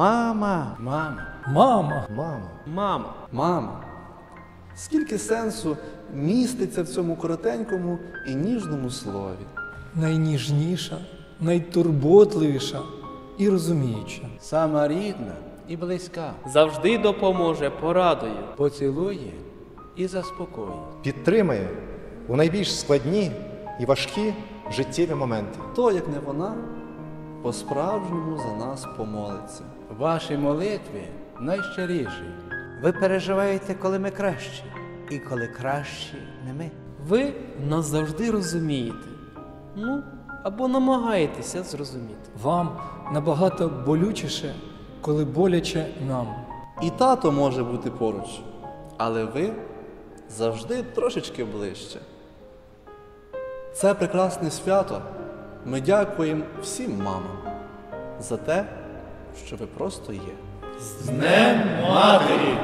Мама, Мама. Мама, Мамо. Мама. мама. Скільки сенсу міститься в цьому коротенькому і ніжному слові? найніжніша, найтурботливіша і розуміюча. Сама рідна і близька. завжди допоможе, порадує. Поцілує і заспокоїть. Підтримає у найбільш складні і важкі життєві моменти. Хто, як не вона, по-справжньому за нас помолиться. Ваші молитви найщиріші. Ви переживаєте, коли ми кращі, і коли кращі не ми. Ви нас завжди розумієте. Ну, або намагаєтеся зрозуміти. Вам набагато болючіше, коли боляче нам. І тато може бути поруч, але ви завжди трошечки ближче. Це прекрасне свято. Ми дякуємо всім мамам за те, що ви просто є. Днем матері!